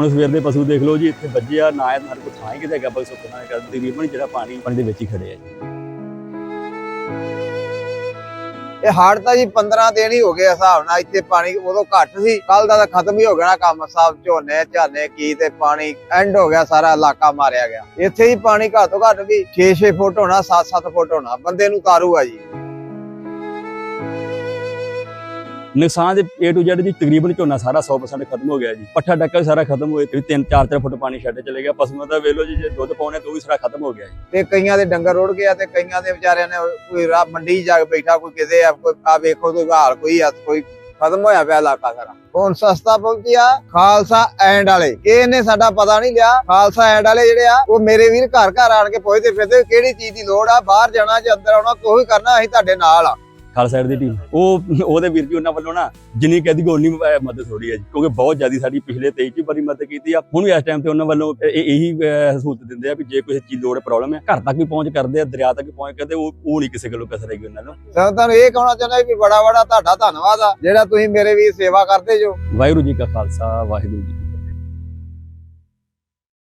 ਹੁਣ ਸਵੇਰ ਦੇ ਪਸ਼ੂ ਦੇਖ ਲਓ ਜੀ, ਇੱਥੇ ਵੱਜੇ ਨਾ ਇਹ ਸਾਡੇ ਕੋਲ ਥਾਂ ਹੀ ਕਿਤੇ ਹੈਗਾ, ਬਸ ਸੁੱਕਣਾ ਕਰ ਤਕਰੀਬਨ ਜਿਹੜਾ ਪਾਣੀ ਪਾਣੀ ਦੇ ਵਿੱਚ ਹੀ ਖੜੇ ਜੀ। ਇਹ ਹਾੜ ਤਾਂ ਜੀ 15 ਦਿਨ ਹੀ ਹੋ ਗਏ ਹਿਸਾਬ ਨਾਲ, ਇੱਥੇ ਪਾਣੀ ਉਦੋਂ ਘੱਟ ਸੀ ਕੱਲ ਦਾ ਤਾਂ ਖਤਮ ਹੀ ਹੋ ਗਿਆ ਨਾ ਕੰਮ, ਸਭ ਝੋਨੇ, ਝਾਨੇ, ਕੀ ਤੇ ਪਾਣੀ ਐਂਡ ਹੋ ਗਿਆ, ਸਾਰਾ ਇਲਾਕਾ ਮਾਰਿਆ ਗਿਆ। ਇੱਥੇ ਹੀ ਪਾਣੀ ਘੱਟ ਤੋਂ ਘੱਟ ਵੀ 6-6 ਫੁੱਟ ਹੋਣਾ 7-7 ਫੁੱਟ ਹੋਣਾ, ਬੰਦੇ ਨੂੰ ਤਾਰੂ ਆ ਜੀ। ਨੁਕਸਾਨ ਦੇ A to Z ਜੀ ਤਕਰੀਬਨ ਝੋਨਾ ਸਾਰਾ 100% ਖਤਮ ਹੋ ਗਿਆ ਜੀ। ਪੱਠਾ ਡੱਕਾ ਵੀ ਸਾਰਾ ਖਤਮ ਹੋਏ ਤੇ 3 4 ਫੁੱਟ ਪਾਣੀ ਛੱਡ ਚਲੇ ਗਿਆ। ਪਸ਼ੂਆਂ ਦਾ ਵੇਲੋ ਜੀ, ਜੇ ਦੁੱਧ ਪਾਉਣੇ ਤਾਂ ਉਹ ਵੀ ਸਾਰਾ ਖਤਮ ਹੋ ਗਿਆ ਜੀ। ਤੇ ਕਈਆਂ ਦੇ ਡੰਗਰ ਰੋੜ ਗਿਆ ਤੇ ਕਈਆਂ ਦੇ ਵਿਚਾਰਿਆਂ ਨੇ ਕੋਈ ਰਾਹ ਮੰਡੀ ਜਾ ਕੇ ਬੈਠਾ, ਕੋਈ ਕਿਤੇ ਆ ਵੇਖੋ, ਕੋਈ ਹਾਲ ਕੋਈ ਆ, ਕੋਈ ਖਤਮ ਹੋਇਆ ਪਿਆ ਇਲਾਕਾ ਸਾਰਾ। ਹੁਣ ਸਸਤਾ ਪਹੁੰਚਿਆ ਖਾਲਸਾ ਐਂਡ ਵਾਲੇ। ਇਹਨੇ ਸਾਡਾ ਪਤਾ ਨਹੀਂ ਲਿਆ, ਖਾਲਸਾ ਐਂਡ ਵਾਲੇ ਜਿਹੜੇ ਆ, ਉਹ ਮੇਰੇ ਵੀਰ ਘਰ ਘਰ ਆਣ ਕੇ ਪੁੱਛਦੇ ਫਿਰਦੇ ਕਿਹੜੀ ਚੀਜ਼ ਦੀ ਲੋੜ ਆ, ਬਾਹਰ ਜਾਣਾ ਜਾਂ ਅੰਦਰ ਆਉਣਾ ਕੋਈ ਕਰਨਾ, ਅਸੀਂ ਤੁਹਾਡੇ ਨਾਲ ਆ। ਖਾਲਸਾ ਸਾਈਡ ਦੀ ਟੀਮ ਉਹ ਉਹਦੇ ਵੀਰ ਜੀ ਉਹਨਾਂ ਵੱਲੋਂ ਨਾ ਜਿੰਨੀ ਕਹਦੀ ਗੋ ਉਨੀ ਅਹ, ਮਦਦ ਹੋ ਰਹੀ ਹੈ ਜੀ ਕਿਉਂਕਿ ਬਹੁਤ ਜ਼ਿਆਦੀ ਸਾਡੀ ਪਿਛਲੇ 23 ਚ ਬੜੀ ਮਦਦ ਕੀਤੀ ਆ। ਹੁਣ ਵੀ ਇਸ ਟਾਈਮ ਤੇ ਉਹਨਾਂ ਵੱਲੋਂ ਇਹ- ਸਹੂਲਤ ਦਿੰਦੇ ਆ ਵੀ ਜੇ ਕਿਸੇ ਚੀਜ਼ ਲੋੜ ਪ੍ਰੋਬਲਮ ਹੈ ਘਰ ਤੱਕ ਵੀ ਪਹੁੰਚ ਕਰਦੇ ਆ ਦਰਿਆ ਤੱਕ ਵੀ ਪਹੁੰਚ ਕਰਦੇ ਉਹ ਉਹ ਨਹੀਂ ਕਿਸੇ ਗੱਲੋਂ ਕਸਰ ਹੈਗੀ ਉਹਨਾਂ ਨੂੰ। ਤਾਂ ਤੁਹਾਨੂੰ ਇਹ ਕਹਿਣਾ ਚਾਹੁੰਦਾ ਵੀ ਬੜਾ ਬੜਾ ਤੁਹਾਡਾ ਧੰਨਵਾਦ ਆ ਜਿਹੜਾ ਤੁਸੀਂ ਮੇਰੇ ਵੀਰ ਸੇਵਾ ਕਰਦੇ ਜੋ। ਵਾਹਿਗੁਰੂ ਜੀ ਕਾ ਖਾਲਸਾ ਵਾਹਿਗੁਰੂ ਜੀ